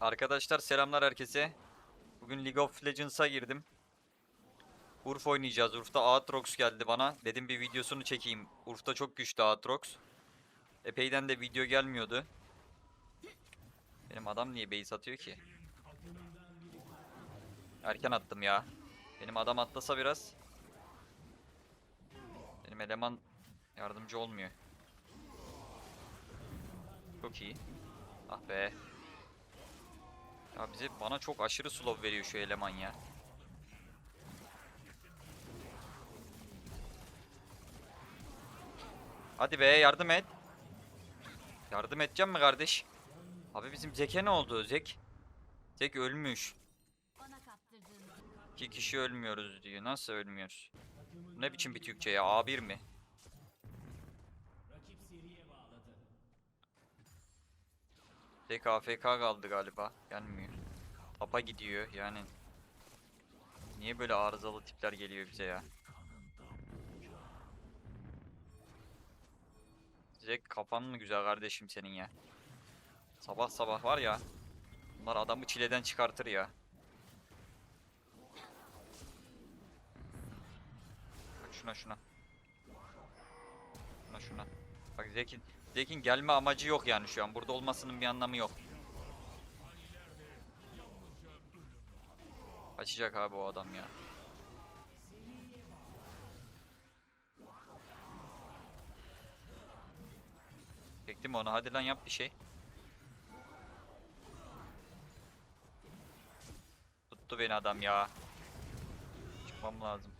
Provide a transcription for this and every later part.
Arkadaşlar selamlar herkese. Bugün League of Legends'a girdim. Urf oynayacağız. Urf'ta Aatrox geldi bana. Dedim bir videosunu çekeyim. Urf'ta çok güçlü Aatrox. Epeyden de video gelmiyordu. Benim adam niye base atıyor ki? Erken attım ya. Benim adam atlasa biraz. Benim eleman yardımcı olmuyor. Çok iyi. Ah be. Ya bize bana çok aşırı slow veriyor şu eleman ya. Hadi be yardım et. Yardım edeceğim mi kardeş? Abi bizim Zek'e ne oldu Zek? Zek ölmüş. İki kişi ölmüyoruz diyor. Nasıl ölmüyoruz? Ne biçim bir Türkçe ya? A1 mi? Zek AFK kaldı galiba. Gelmiyor. Tapa gidiyor yani. Niye böyle arızalı tipler geliyor bize ya? Zek kafan mı güzel kardeşim senin ya? Sabah sabah var ya. Bunlar adamı çileden çıkartır ya. Bak şuna şuna. Şuna şuna. Bak Zek'in Zek'in gelme amacı yok yani şu an. Burada olmasının bir anlamı yok. Kaçacak abi o adam ya. Çektim onu. Hadi lan yap bir şey. Tuttu beni adam ya. Çıkmam lazım.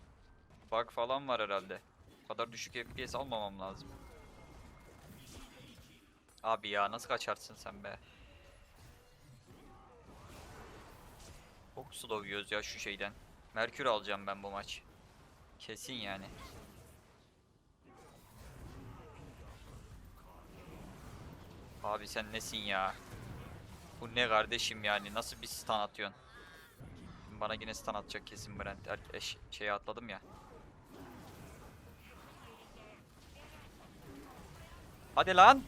Bug falan var herhalde. Bu kadar düşük FPS almamam lazım. Abi ya nasıl kaçarsın sen be? Çok slow ya şu şeyden. Merkür alacağım ben bu maç. Kesin yani. Abi sen nesin ya? Bu ne kardeşim yani? Nasıl bir stun atıyorsun? Bana yine stun atacak kesin Brent. Er, şeye atladım ya. Hadi lan.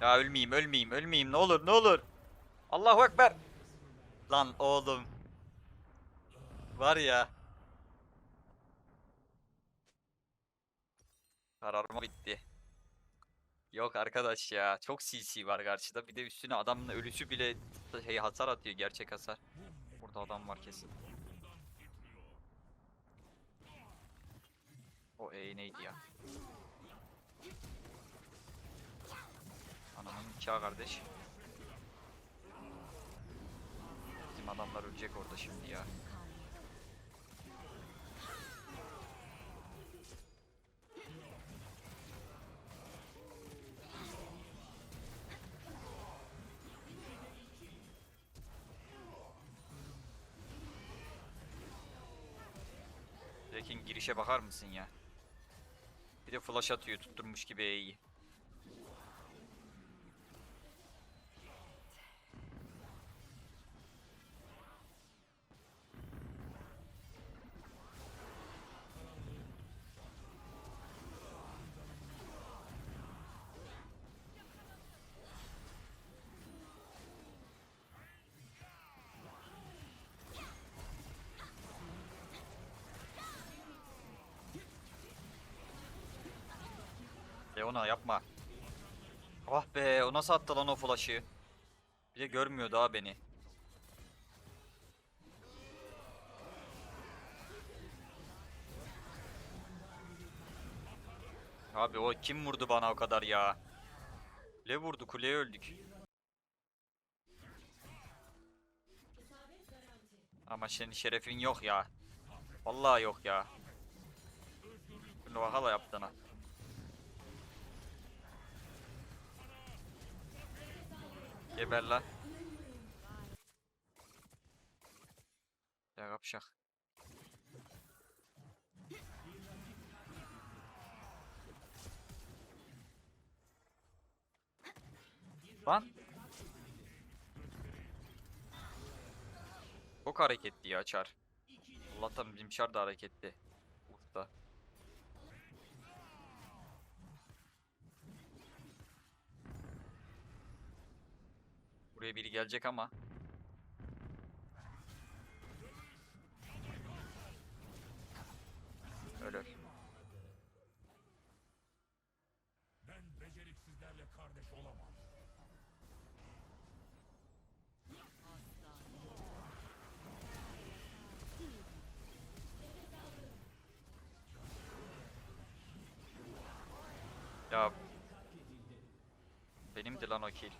Ya ölmeyeyim, ölmeyeyim, ölmeyeyim. Ne olur, ne olur. Allahu Ekber. Lan oğlum. Var ya. Kararma bitti. Yok arkadaş ya. Çok CC var karşıda. Bir de üstüne adamın ölüsü bile şey hasar atıyor. Gerçek hasar. Burada adam var kesin. O E neydi ya? Nikahı kardeş. Bizim adamlar ölecek orada şimdi ya. Zekin girişe bakar mısın ya? Bir de flash atıyor tutturmuş gibi E'yi. Leona yapma. Ah be o nasıl attı lan o flash'ı? Bir de görmüyor daha beni. Abi o kim vurdu bana o kadar ya? Kule vurdu kuleye öldük. Ama senin şerefin yok ya. Vallahi yok ya. Bunu bakala yaptığına. Geber la. Ya kapşak. Lan. Çok hareketli ya Çar. Allah'tan bizim Çar da hareketli. Buraya biri gelecek ama. Öyle. Ben beceriksizlerle kardeş olamam. Ya benimdi lan o kill.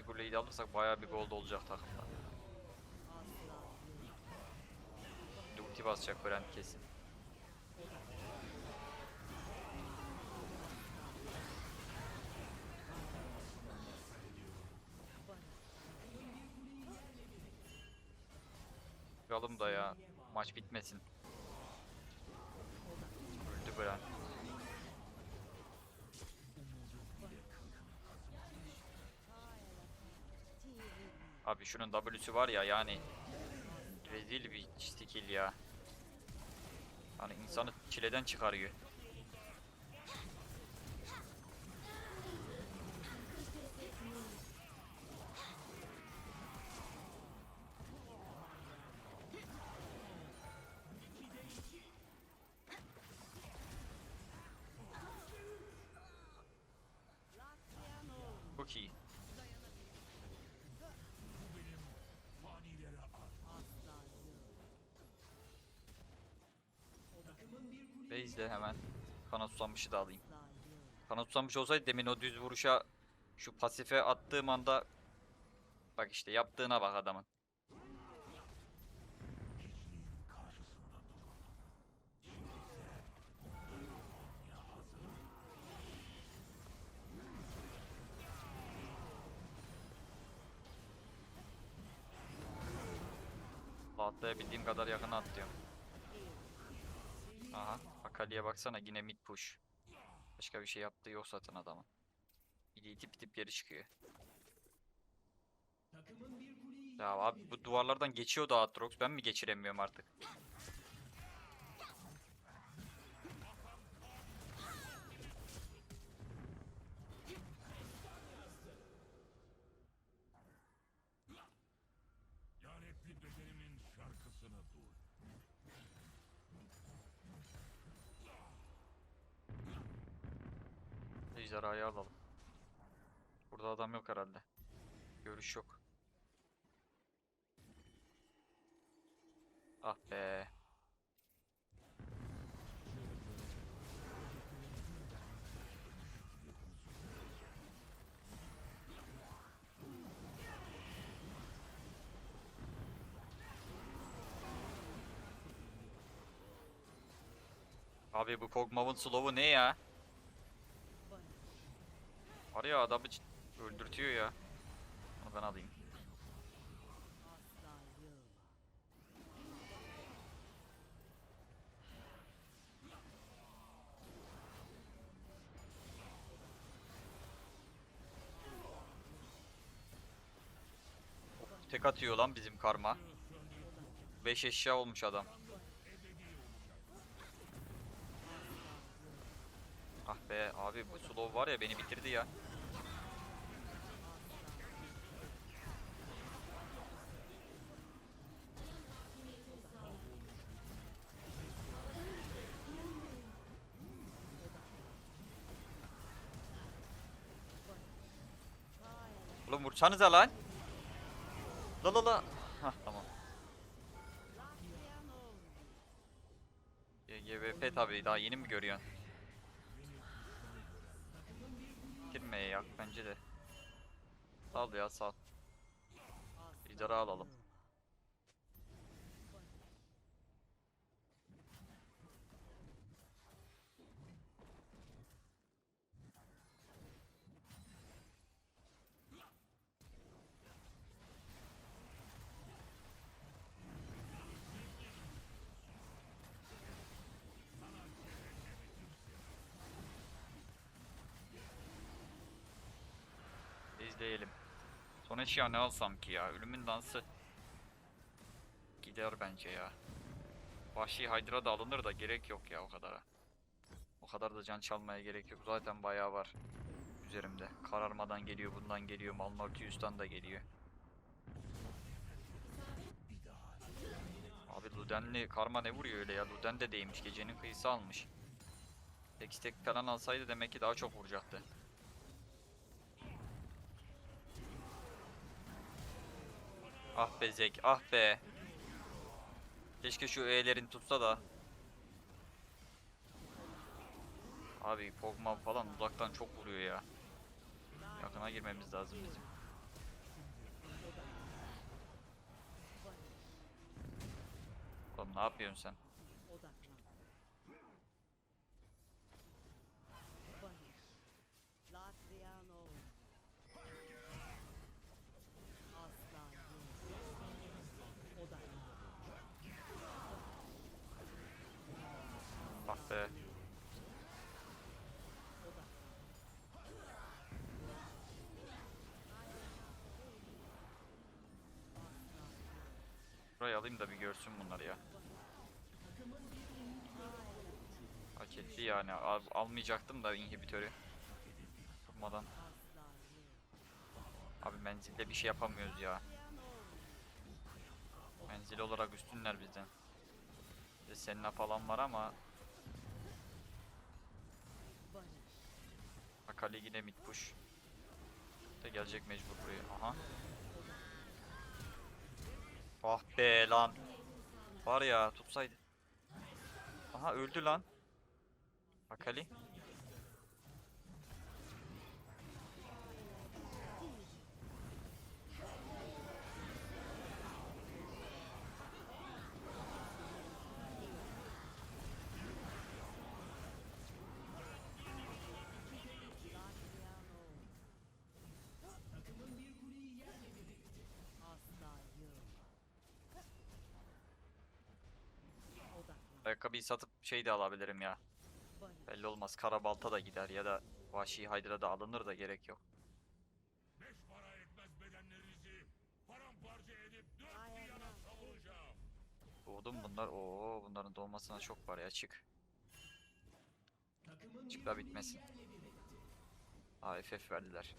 İkinci kuleyi de alırsak bayağı bir gold olacak takımda. Ulti basacak Brand kesin. Çıkalım da ya. Maç bitmesin. Öldü Brand. Abi şunun W'su var ya yani rezil bir skill ya. Hani insanı çileden çıkarıyor. Base'de hemen kanat susamışı da alayım. Kanat susamış olsaydı demin o düz vuruşa şu pasife attığım anda bak işte yaptığına bak adamın. Atlayabildiğim kadar yakına atlıyorum. Aha, Akali'ye baksana yine mid push. Başka bir şey yaptığı yok zaten adamın. Bir de itip itip geri çıkıyor. Ya abi bu duvarlardan geçiyor da Aatrox. Ben mi geçiremiyorum artık? Ejderhayı alalım. Burada adam yok herhalde. Görüş yok. Ah be. Abi bu Kog'Maw'ın slow'u ne ya? Var ya adamı öldürtüyor ya. Onu ben alayım. Tek atıyor lan bizim karma. 5 eşya olmuş adam. Ah be abi bu slow var ya beni bitirdi ya. Vursanıza lan. La la la. Hah tamam. GVP tabii daha yeni mi görüyorsun? Girmeye yak bence de. Sal ya sal. İdara alalım. İzleyelim. Son eşya ne alsam ki ya? Ölümün dansı. Gider bence ya. Vahşi Hydra da alınır da gerek yok ya o kadara. O kadar da can çalmaya gerek yok. Zaten bayağı var üzerimde. Kararmadan geliyor, bundan geliyor, Malmortius'tan da geliyor. Abi Ludenli karma ne vuruyor öyle ya? Luden de değmiş. Gecenin kıyısı almış. Tek falan alsaydı demek ki daha çok vuracaktı. Ah be Zek, ah be. Keşke şu E'lerin tutsa da. Abi Pogma falan uzaktan çok vuruyor ya. Yakına girmemiz lazım bizim. Oğlum ne yapıyorsun sen? Burayı alayım da bir görsün bunları ya. Hak etti yani. Al- almayacaktım da inhibitörü. Durmadan. Abi menzilde bir şey yapamıyoruz ya. Menzil olarak üstünler bizden. De Senna falan var ama. Akali yine mid push. De gelecek mecbur buraya. Aha. Ah be lan. Var ya tutsaydı. Aha öldü lan. Akali. Ayakkabıyı satıp şey de alabilirim ya. Belli olmaz. Karabalta da gider ya da Vahşi Hydra da alınır da gerek yok. Beş para etmez bedenlerinizi paramparça edip dört bir yana savuracağım. Doğdum bunlar. Oo bunların doğmasına çok var ya çık. Çık da bitmesin. Aa FF verdiler.